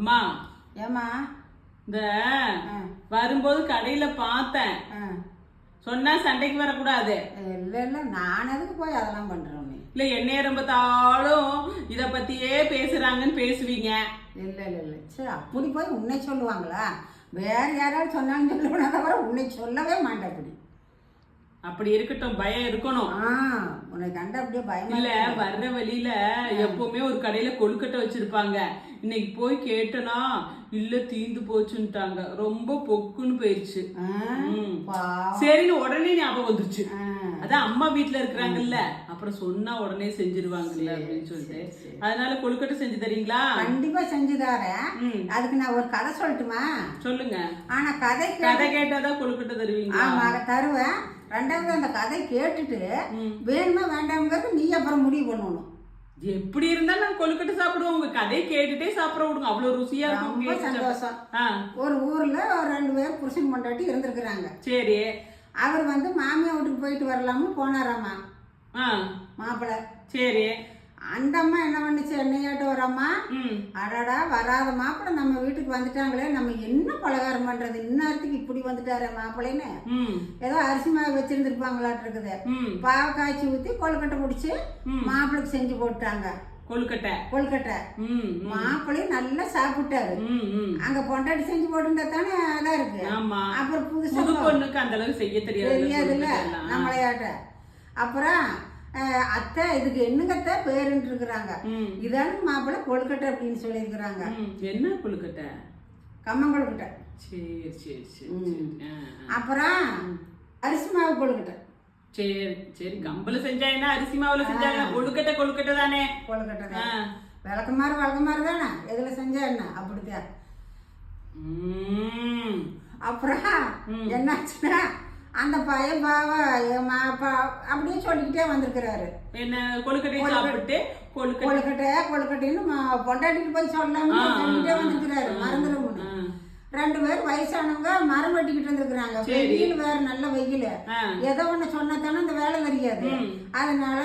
அம்மா. ஏமா இந்த வரும்போது கடையில பார்த்தேன். சொன்னா சண்டைக்கு வரக்கூடாது. இல்லை இல்லை நான் எதுக்கு போய் அதெல்லாம் பண்ணுறோம் நீ? இல்ல என்ன ரொம்ப தாளும் இத பத்தியே பேசுறாங்கன்னு பேசுவீங்க. இல்லை இல்லை இல்லை. சரி அப்படி போய் உன்னை சொல்லுவாங்களா? வேற யாராவது சொன்னாலும் சொல்லுவேன் தவிர உன்னை சொல்லவே மாட்டேன் அப்படி அப்படி இருக்கட்டும் பயம் இருக்கணும். உன்னை கண்ட அப்படியே பயமா இல்ல. வர்ற வழியில எப்பவுமே ஒரு கடையில கொழுக்கட்டை வச்சிருப்பாங்க. இன்னைக்கு போய் கேட்டனா இல்ல தீந்து போச்சுன்ட்டாங்க ரொம்ப பொக்குன்னு போயிருச்சு. சரின்னு உடனே ஞாபகம் வந்துருச்சு. அதான் அம்மா வீட்ல இருக்கிறாங்கல்ல. அப்புறம் சொன்னா உடனே செஞ்சிருவாங்கல்ல அப்படின்னு சொல்லிட்டு. அதனால கொழுக்கட்டை செஞ்சு தரீங்களா? கண்டிப்பா செஞ்சு தரேன். அதுக்கு நான் ஒரு கதை சொல்லட்டுமா? சொல்லுங்க. ஆனா கதை கதை கேட்டாதான் கொழுக்கட்டை தருவீங்களா? ஆமா தருவேன். ரெண்டாவது அந்த கதை கேட்டுட்டு. வேணுமா வேண்டாம்ங்கிறது நீ அப்புறம் முடிவு பண்ணணும். எப்படி இருந்தாலும் நான் கொழுக்கட்டை சாப்பிடுவோம் உங்க கதையை கேட்டுட்டே சாப்பிட விடுங்க. அவ்வளவு ருசியா இருக்கும். சந்தோஷம். ஒரு ஊர்ல ஒரு ரெண்டு பேர் புருஷன் பொண்டாட்டி இருந்திருக்கிறாங்க. சரி. அவர் வந்து மாமியா வீட்டுக்கு போயிட்டு வரலாம்னு போனாராமா? மாப்பிள்ளை சரி. அந்த அம்மா என்ன பண்ணுச்சு? என்னையாட்டு ஒரு அம்மா ம். அடடா வராத மாப்பிள்ளை நம்ம வீட்டுக்கு வந்துட்டாங்களே. நம்ம என்ன பலகாரம் பண்றது? இந்நேரத்துக்கு இப்படி வந்துட்டாரே மாப்பிள்ளைன்னு ஏதோ அரிசி மாவு வச்சிருந்துருப்பாங்களாட்டு இருக்குது. பாவ காய்ச்சி ஊற்றி கொழுக்கட்டை பிடிச்சி ம். மாப்பிள்ளைக்கு செஞ்சு போட்டாங்க. கொழுக்கட்டை. கொழுக்கட்டை. மாப்பிள்ளையும் நல்லா சாப்பிட்டாரு. அங்க பொண்டாட்டி செஞ்சு போட்டுருந்தா தானே அதா இருக்கு. ஆமா. அப்புறம் புதுசா புது பொண்ணுக்கு அந்த அளவுக்கு செய்ய தெரியாது தெரியாதுல்ல. நம்மளையாட்ட. அப்புறம் அத்தை இதுக்கு என்னங்கத்த பேருன்ட்டு இருக்கிறாங்க ம். இதான மாப்பிள்ளை கொழுக்கட்டை அப்படின்னு சொல்லியிருக்கிறாங்க. என்ன கொழுக்கட்டை? கம்மங்கொழுக்கட்டை சரி சரி சரி. அப்புறம் அரிசி மாவு கொழுக்கட்டை. சரி சரி. கம்பல செஞ்சா என்ன? அரிசி மாவுல செஞ்சாங்க கொழுக்கட்டை கொழுக்கட்டை தானே? கொழுக்கட்டை. தான். விளக்கமாறு விளக்கமாறு தானே? எதுல செஞ்சா என்ன? அப்படித்தான். அப்புறம். என்னாச்சுன்னா அந்த பையன் பாவ அப்படியே சொல்லிக்கிட்டே வந்திருக்கிறாரு. என்ன கொழுக்கட்டை சாப்பிட்டு கொழுக்கட்டை. கொழுக்கட்டை கொழுக்கட்டைன்னு பொண்டாட்டிட்டு போய் சொல்லாம சொல்லிட்டே வந்திருக்கிறாரு. மறந்துடும். ரெண்டு பேர் வயசானவங்க மரம் வெட்டிக்கிட்டு இருந்திருக்கிறாங்க. வெயில் வேற நல்ல வெயில். ஏதோ ஒண்ணு சொன்னா தானே அந்த வேலை தெரியாது. அதனால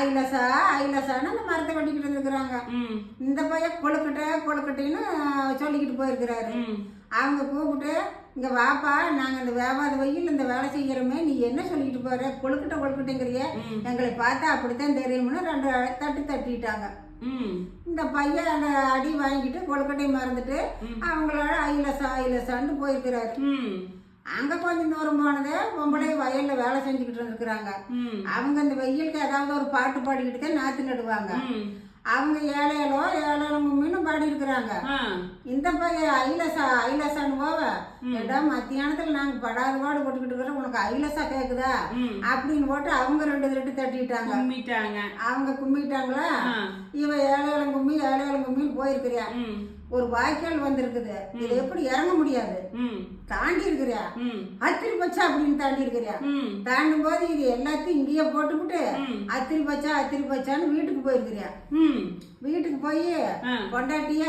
ஐலசா ஐலசான்னு அந்த மரத்தை வெட்டிக்கிட்டு இருந்திருக்கிறாங்க இந்த பையன் கொழுக்கட்டை கொழுக்கட்டைன்னு சொல்லிக்கிட்டு போயிருக்கிறாரு. அவங்க கூப்பிட்டு இங்க வாப்பா நாங்க இந்த வியாபார வெயில் இந்த வேலை செய்யறோமே நீ என்ன சொல்லிட்டு போற? கொழுக்கட்டை கொழுக்கட்டைங்கிறிய. எங்களை பார்த்தா அப்படித்தான் தெரியும்னு ரெண்டு தட்டு தட்டிட்டாங்க. ம். இந்த பையன் அந்த அடி வாங்கிட்டு கொழுக்கட்டையை மறந்துட்டு அவங்களோட ஐலசா ஐலசான்னு போயிருக்கிறாரு. ம். அங்க கொஞ்சம் தூரம் போனது பொம்பளை வயல்ல வேலை செஞ்சுக்கிட்டு இருந்திருக்கிறாங்க. ம். அவங்க இந்த வெயிலுக்கு ஏதாவது ஒரு பாட்டு பாடிக்கிட்டு தான் நாத்து நடுவாங்க. அவங்க ஏழையிலோ ஏழை மீனும் பாடி இருக்கிறாங்க இந்த பையன் ஐலசா ஐலசான்னு ஏடா மத்தியானத்துல நாங்க படாத பாடு போட்டுக்கிட்டு இருக்கிறோம் உனக்கு ஐலசா கேக்குதா? அப்படின்னு போட்டு அவங்க ரெண்டு ரெண்டு தட்டிட்டாங்க. கும்பிட்டாங்க அவங்க கும்பிட்டாங்களா இவ ஏழையிலம் கும்மி ஏழையிலம் கும்மின்னு போயிருக்கிறியா? ஒரு வாய்க்கால் வந்திருக்குது. இது எப்படி இறங்க முடியாது? ம். தாண்டி இருக்கிறியா? அத்திரி பச்சா அப்படின்னு தாண்டி இருக்கிறியா? தாண்டும் போது இது எல்லாத்தையும் இங்கேயே போட்டுவிட்டு ம். அத்திரி பச்சா அத்திரி பச்சான்னு வீட்டுக்கு போயிருக்கிறியா? ம். வீட்டுக்கு போய் ஆ. பொண்டாட்டிய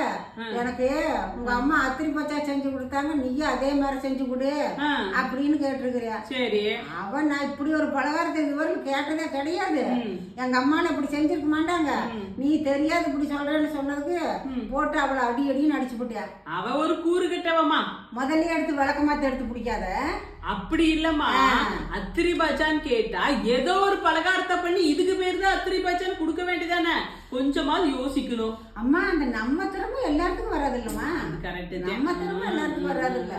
எனக்கு உங்க அம்மா அத்திரி பச்சா செஞ்சு கொடுத்தாங்க நீயும் அதே மாதிரி செஞ்சு கொடு அப்படின்னு கேட்டிருக்கிறியா சரி. அவன் நான் இப்படி ஒரு பலகாரத்தை இதுவரைக்கும் கேட்டதே கிடையாது. எங்க அம்மால இப்படி செஞ்சிருக்க மாட்டாங்க. நீ தெரியாது இப்படி சொல்றேன்னு சொன்னதுக்கு போட்டு அவளை அடி அடின்னு அடிச்சு போட்டியா? அவ ஒரு கூறு கட்டவமா முதல்ல எடுத்து விளக்கமாத்த எடுத்து பிடிக்காத? அப்படி இல்லம்மா. அத்திரி பாச்சான்னு கேட்டா ஏதோ ஒரு பலகாரத்தை பண்ணி இதுக்கு பேர் தான் அத்திரி பாச்சான்னு கொடுக்க வேண்டியதானே? கொஞ்சமாவது யோசிக்கணும். அம்மா அந்த நம்ம திறமை எல்லாத்துக்கும் வராது இல்லம்மா கரெக்ட் நம்ம திறமை எல்லாத்துக்கும் வராது இல்ல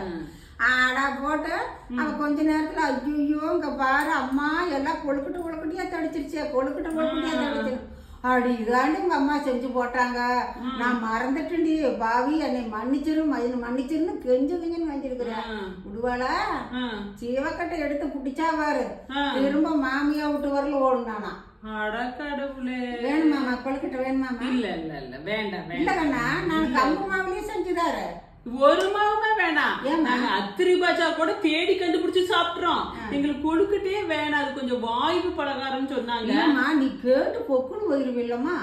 ஆடா போட்டு அவ கொஞ்ச நேரத்துல ஐயோ இங்க பாரு அம்மா எல்லாம் கொழுக்கட்டை கொழுக்கட்டியா தடிச்சிருச்சே கொழுக்கட்டை கொழுக்கட்டியா தடிச்சு அடி இதாண்டு உங்க அம்மா செஞ்சு போட்டாங்க. நான் மறந்துட்டேன்டி. பாவி என்னை மன்னிச்சிரு ம- மன்னிச்சிருன்னு கெஞ்சு கெஞ்சுன்னு வச்சிருக்கிறேன் விடுவாளா? சீவக்கட்டை எடுத்து பிடிச்சா பாரு. திரும்ப மாமியா விட்டு வரல ஓடுனானா அடக்கடவுளே வேணுமாமா கொழுக்கட்டை வேணுமாமா இல்ல இல்ல இல்ல. வேண்டாம் வேண்டாம். இல்ல கண்ணா நான் கம்பு மாவுலயே செஞ்சுதாரு. ஒரு மாவுமே வேணாம்? நாங்க அத்திரி பாச்சா கூட தேடி கண்டுபிடிச்சு சாப்பிடுறோம். எங்களுக்கு கொழுக்கட்டே வேணாம். அது கொஞ்சம் வாய்வு பலகாரம்னு சொன்னாங்க. இல்லம்மா நீ கேட்டு பொக்குன்னு போயிருவில்லம்மா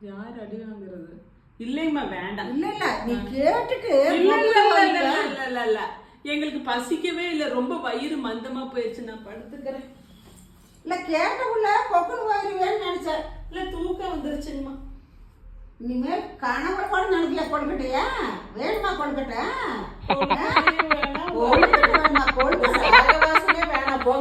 யார் அடி வாங்குறது? இல்லைம்மா வேண்டாம். இல்ல இல்ல நீ கேட்டுட்டு இல்ல இல்ல பொக்குன்னு இல்ல, இல்ல, போயிருவ. இல்ல, இல்ல, இல்ல. எங்களுக்கு பசிக்கவே இல்ல. ரொம்ப வயிறு மந்தமா போயிருச்சு. நான் படுத்துக்கிறேன். இல்ல கேட்டவுள்ள பொக்குன்னு போயிருவேன்னு நினைச்சேன். இல்ல தூக்கம் வந்துருச்சுங்கம்மா. இனிமேல் கணவர் கூட நினைக்கல கொழுக்கட்டையா? வேணுமா கொழுக்கட்டை? வேணுமா கொழுக்கட்டை வேணாம் போ.